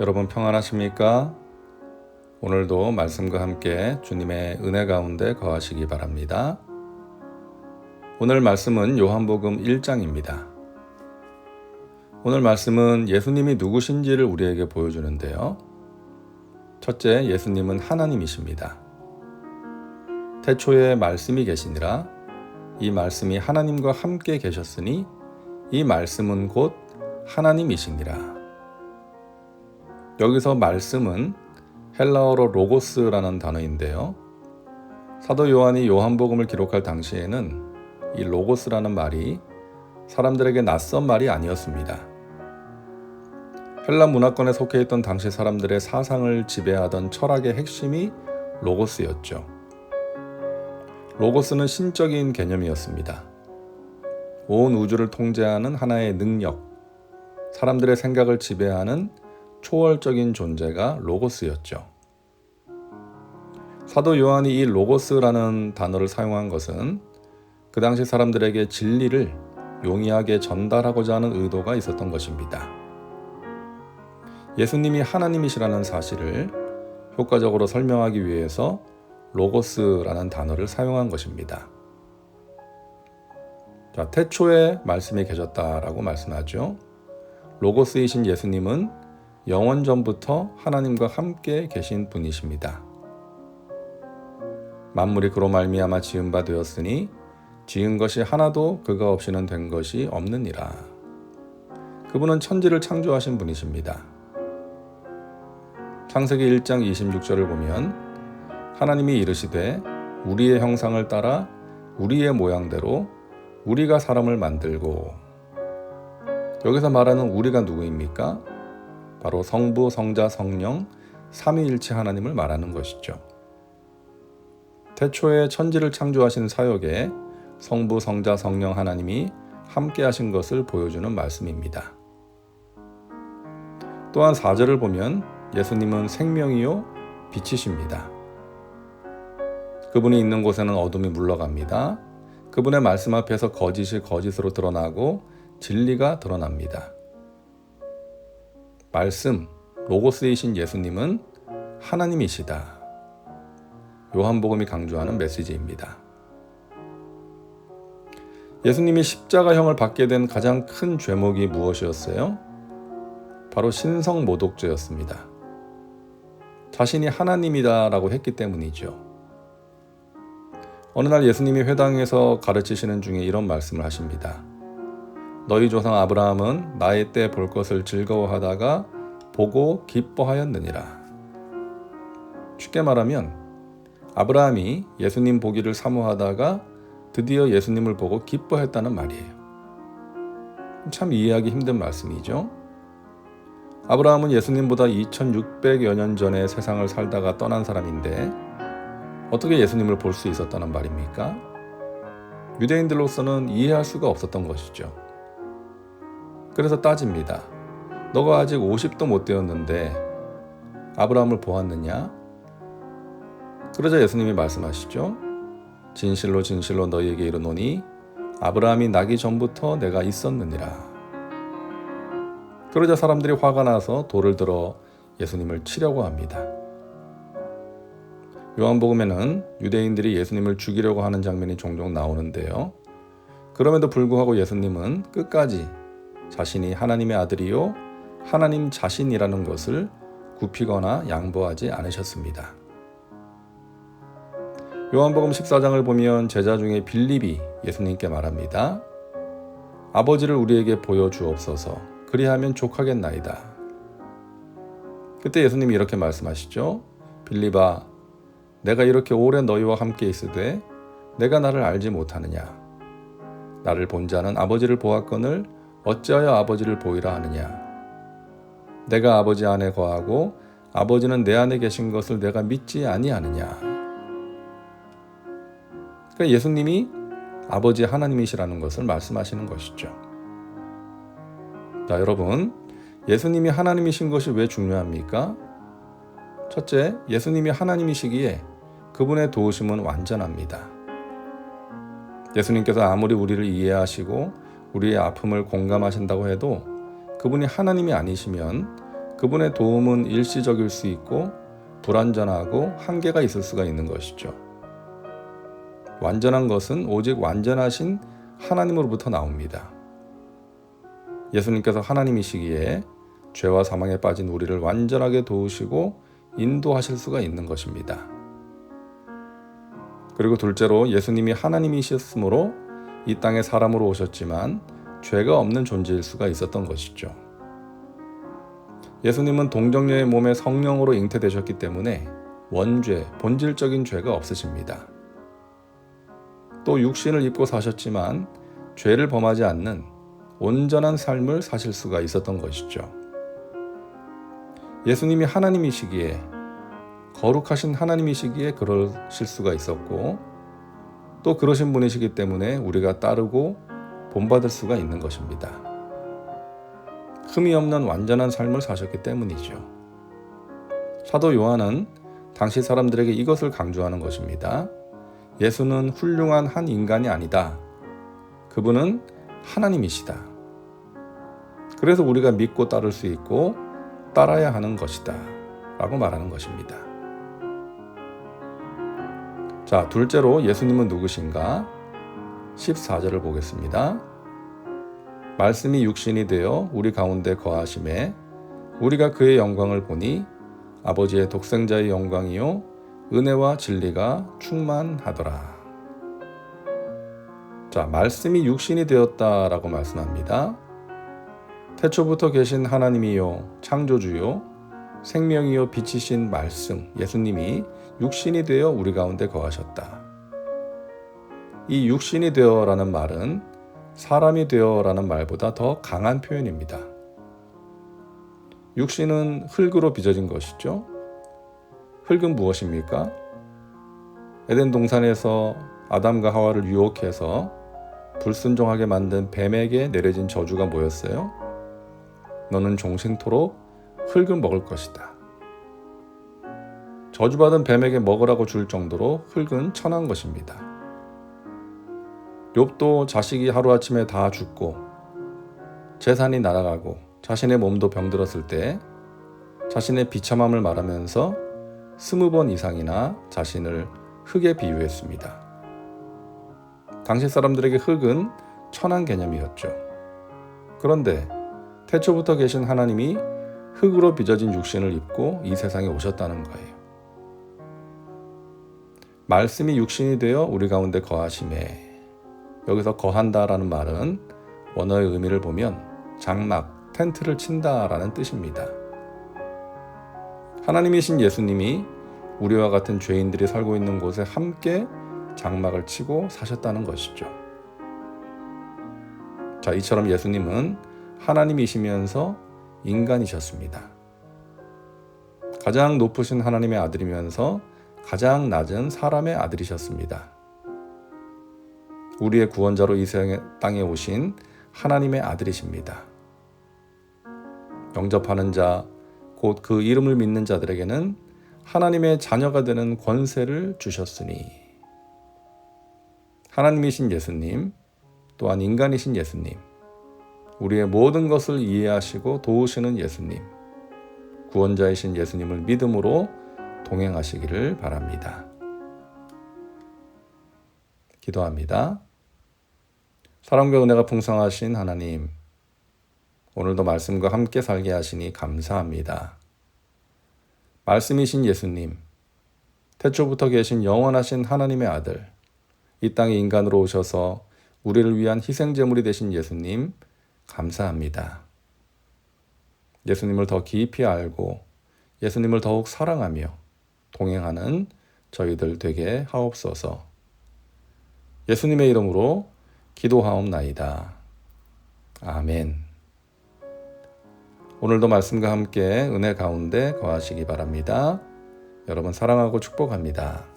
여러분 평안하십니까? 오늘도 말씀과 함께 주님의 은혜 가운데 거하시기 바랍니다. 오늘 말씀은 요한복음 1장입니다. 오늘 말씀은 예수님이 누구신지를 우리에게 보여주는데요. 첫째, 예수님은 하나님이십니다. 태초에 말씀이 계시니라 이 말씀이 하나님과 함께 계셨으니 이 말씀은 곧 하나님이시니라. 여기서 말씀은 헬라어로 로고스라는 단어인데요. 사도 요한이 요한복음을 기록할 당시에는 이 로고스라는 말이 사람들에게 낯선 말이 아니었습니다. 헬라 문화권에 속해 있던 당시 사람들의 사상을 지배하던 철학의 핵심이 로고스였죠. 로고스는 신적인 개념이었습니다. 온 우주를 통제하는 하나의 능력, 사람들의 생각을 지배하는 초월적인 존재가 로고스였죠. 사도 요한이 이 로고스라는 단어를 사용한 것은 그 당시 사람들에게 진리를 용이하게 전달하고자 하는 의도가 있었던 것입니다. 예수님이 하나님이시라는 사실을 효과적으로 설명하기 위해서 로고스라는 단어를 사용한 것입니다. 자, 태초에 말씀이 계셨다라고 말씀하죠. 로고스이신 예수님은 영원 전부터 하나님과 함께 계신 분이십니다. 만물이 그로 말미암아 지은 바 되었으니 지은 것이 하나도 그가 없이는 된 것이 없느니라. 그분은 천지를 창조하신 분이십니다. 창세기 1장 26절을 보면 하나님이 이르시되 우리의 형상을 따라 우리의 모양대로 우리가 사람을 만들고 여기서 말하는 우리가 누구입니까? 바로 성부, 성자, 성령, 삼위일체 하나님을 말하는 것이죠. 태초에 천지를 창조하신 사역에 성부, 성자, 성령 하나님이 함께 하신 것을 보여주는 말씀입니다. 또한 4절을 보면 예수님은 생명이요 빛이십니다. 그분이 있는 곳에는 어둠이 물러갑니다. 그분의 말씀 앞에서 거짓이 거짓으로 드러나고 진리가 드러납니다. 말씀, 로고스이신 예수님은 하나님이시다. 요한복음이 강조하는 메시지입니다. 예수님이 십자가형을 받게 된 가장 큰 죄목이 무엇이었어요? 바로 신성 모독죄였습니다. 자신이 하나님이다라고 했기 때문이죠. 어느 날 예수님이 회당에서 가르치시는 중에 이런 말씀을 하십니다. 너희 조상 아브라함은 나의 때 볼 것을 즐거워하다가 보고 기뻐하였느니라. 쉽게 말하면 아브라함이 예수님 보기를 사모하다가 드디어 예수님을 보고 기뻐했다는 말이에요. 참 이해하기 힘든 말씀이죠. 아브라함은 예수님보다 2600여 년 전에 세상을 살다가 떠난 사람인데 어떻게 예수님을 볼 수 있었다는 말입니까? 유대인들로서는 이해할 수가 없었던 것이죠. 그래서 따집니다. 너가 아직 50도 못 되었는데 아브라함을 보았느냐? 그러자 예수님이 말씀하시죠. 진실로 진실로 너희에게 이르노니 아브라함이 나기 전부터 내가 있었느니라. 그러자 사람들이 화가 나서 돌을 들어 예수님을 치려고 합니다. 요한복음에는 유대인들이 예수님을 죽이려고 하는 장면이 종종 나오는데요. 그럼에도 불구하고 예수님은 끝까지 자신이 하나님의 아들이요 하나님 자신이라는 것을 굽히거나 양보하지 않으셨습니다. 요한복음 14장을 보면 제자 중에 빌립이 예수님께 말합니다. 아버지를 우리에게 보여주옵소서. 그리하면 족하겠나이다. 그때 예수님이 이렇게 말씀하시죠. 빌립아, 내가 이렇게 오래 너희와 함께 있으되 내가 나를 알지 못하느냐? 나를 본 자는 아버지를 보았거늘 어찌하여 아버지를 보이라 하느냐? 내가 아버지 안에 거하고 아버지는 내 안에 계신 것을 내가 믿지 아니하느냐? 그러니까 예수님이 아버지 하나님이시라는 것을 말씀하시는 것이죠. 자, 여러분, 예수님이 하나님이신 것이 왜 중요합니까? 첫째, 예수님이 하나님이시기에 그분의 도우심은 완전합니다. 예수님께서 아무리 우리를 이해하시고 우리의 아픔을 공감하신다고 해도 그분이 하나님이 아니시면 그분의 도움은 일시적일 수 있고 불완전하고 한계가 있을 수가 있는 것이죠. 완전한 것은 오직 완전하신 하나님으로부터 나옵니다. 예수님께서 하나님이시기에 죄와 사망에 빠진 우리를 완전하게 도우시고 인도하실 수가 있는 것입니다. 그리고 둘째로 예수님이 하나님이셨으므로 이 땅에 사람으로 오셨지만 죄가 없는 존재일 수가 있었던 것이죠. 예수님은 동정녀의 몸에 성령으로 잉태되셨기 때문에 원죄, 본질적인 죄가 없으십니다. 또 육신을 입고 사셨지만 죄를 범하지 않는 온전한 삶을 사실 수가 있었던 것이죠. 예수님이 하나님이시기에 거룩하신 하나님이시기에 그러실 수가 있었고 또 그러신 분이시기 때문에 우리가 따르고 본받을 수가 있는 것입니다. 흠이 없는 완전한 삶을 사셨기 때문이죠. 사도 요한은 당시 사람들에게 이것을 강조하는 것입니다. 예수는 훌륭한 한 인간이 아니다. 그분은 하나님이시다. 그래서 우리가 믿고 따를 수 있고 따라야 하는 것이다. 라고 말하는 것입니다. 자, 둘째로 예수님은 누구신가? 14절을 보겠습니다. 말씀이 육신이 되어 우리 가운데 거하심에 우리가 그의 영광을 보니 아버지의 독생자의 영광이요 은혜와 진리가 충만하더라. 자, 말씀이 육신이 되었다라고 말씀합니다. 태초부터 계신 하나님이요 창조주요 생명이요 빛이신 말씀 예수님이 육신이 되어 우리 가운데 거하셨다. 이 육신이 되어라는 말은 사람이 되어라는 말보다 더 강한 표현입니다. 육신은 흙으로 빚어진 것이죠. 흙은 무엇입니까? 에덴 동산에서 아담과 하와를 유혹해서 불순종하게 만든 뱀에게 내려진 저주가 뭐였어요? 너는 종생토록 흙을 먹을 것이다. 저주받은 뱀에게 먹으라고 줄 정도로 흙은 천한 것입니다. 욥도 자식이 하루아침에 다 죽고 재산이 날아가고 자신의 몸도 병들었을 때 자신의 비참함을 말하면서 스무 번 이상이나 자신을 흙에 비유했습니다. 당시 사람들에게 흙은 천한 개념이었죠. 그런데 태초부터 계신 하나님이 흙으로 빚어진 육신을 입고 이 세상에 오셨다는 거예요. 말씀이 육신이 되어 우리 가운데 거하심에 여기서 거한다라는 말은 원어의 의미를 보면 장막, 텐트를 친다라는 뜻입니다. 하나님이신 예수님이 우리와 같은 죄인들이 살고 있는 곳에 함께 장막을 치고 사셨다는 것이죠. 자, 이처럼 예수님은 하나님이시면서 인간이셨습니다. 가장 높으신 하나님의 아들이면서 가장 낮은 사람의 아들이셨습니다. 우리의 구원자로 이 땅에 오신 하나님의 아들이십니다. 영접하는 자, 곧 그 이름을 믿는 자들에게는 하나님의 자녀가 되는 권세를 주셨으니 하나님이신 예수님, 또한 인간이신 예수님, 우리의 모든 것을 이해하시고 도우시는 예수님, 구원자이신 예수님을 믿음으로 동행하시기를 바랍니다. 기도합니다. 사랑과 은혜가 풍성하신 하나님, 오늘도 말씀과 함께 살게 하시니 감사합니다. 말씀이신 예수님, 태초부터 계신 영원하신 하나님의 아들, 이 땅에 인간으로 오셔서 우리를 위한 희생제물이 되신 예수님, 감사합니다. 예수님을 더 깊이 알고 예수님을 더욱 사랑하며 동행하는 저희들 되게 하옵소서. 예수님의 이름으로 기도하옵나이다. 아멘. 오늘도 말씀과 함께 은혜 가운데 거하시기 바랍니다. 여러분 사랑하고 축복합니다.